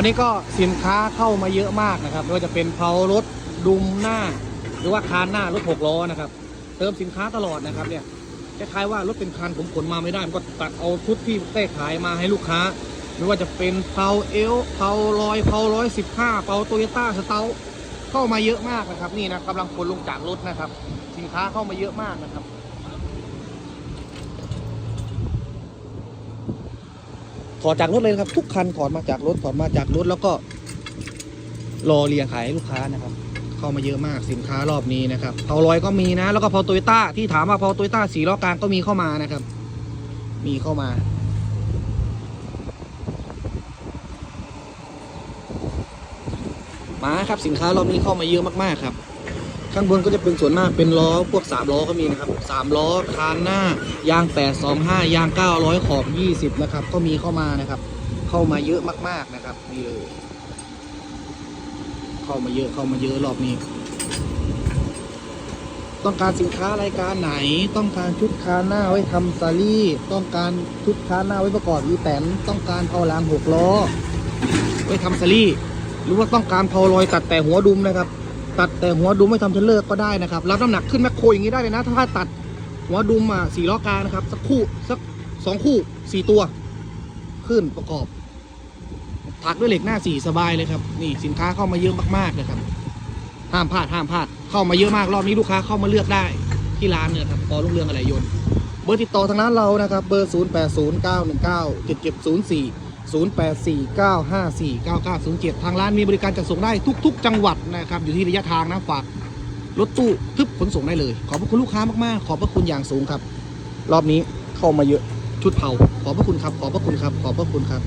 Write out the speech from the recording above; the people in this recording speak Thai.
วันนี้ก็สินค้าเข้ามาเยอะมากนะครับไม่ว่าจะเป็นเพารถดุมหน้า หรือว่าคานหน้ารถหกล้อนะครับเติมสินค้าตลอดนะครับเนี่ยคล้ายๆว่ารถเป็นคันผมขนมาไม่ได้ผมก็ตัดเอาชุดที่ได้ขายมาให้ลูกค้า ไม่ว่าจะเป็นเพาเอลเพาลอยเพาร้อยสิบห้าเพาโตโยต้าสเตลเข้ามาเยอะมากนะครับ นี่นะกำลังขนลงจากรถนะครับ สินค้าเข้ามาเยอะมากนะครับ ถอดจากรถเลยนะครับ ทุกคันถอดมาจากรถถอดมาจากรถแล้วก็รอเรียงขายให้ลูกค้านะครับ เข้ามาเยอะมากสินค้ารอบนี้นะครับเพาลอยก็มีนะ แล้วก็เพาโตโยต้าที่ถามว่าเพาโตโยต้าสีล้อกลางก็มีเข้ามานะครับ มีเข้ามามาครับสินค้ารอบนี้เข้ามาเยอะมากๆครับ ข้างบนก็จะเป็นส่วนมากเป็นล้อพวกสามล้อก็มีนะครับสามล้อคานหน้ายางแปดสองห้ายางเก้าร้อยขอบยี่สิบนะครับ ก็มีเข้ามานะครับ เข้ามาเยอะมาก ๆนะครับนี่เลย เข้ามาเยอะเข้ามาเยอะรอบนี้ ต้องการสินค้ารายการไหน ต้องการชุดคานหน้าไว้ทำซารี่ ต้องการชุดคานหน้าไว้ประกอบอีแตนต้องการเพาลางหกล้อ ไว้ทำซารี่ หรือว่าต้องการเพาลอยตัดแต่หัวดุมนะครับ ตัดแต่หัวดุมไม่ทำเทเลอร์ก็ได้นะครับ รับน้ำหนักขึ้นแมคโครอย่างนี้ได้เลยนะ ถ้าตัดหัวดุมอะสี่ล้อกลางนะครับ สักคู่สักสองคู่สี่ตัว ขึ้นประกอบ ถักด้วยเหล็กหน้าสี่สบายเลยครับ นี่สินค้าเข้ามาเยอะมากๆเลยครับ ห้ามพลาดห้ามพลาด เข้ามาเยอะมากรอบนี้ลูกค้าเข้ามาเลือกได้ที่ร้านเนี่ยครับปอลุงเรืองอะไรยนต์ เบอร์ติดต่อทางร้านเรานะครับ เบอร์ 0 0 8 4 9 5 4 9 9 0 7 ทางร้านมีบริการจัดส่งได้ทุก ๆ จังหวัดนะครับอยู่ที่ระยะทางนะฝากรถตู้ทึบขนส่งได้เลย ขอบพระคุณลูกค้ามากๆ ขอบพระคุณอย่างสูงครับ รอบนี้เข้ามาเยอะชุดเผาขอบพระคุณครับ ขอบพระคุณครับ ขอบพระคุณครับ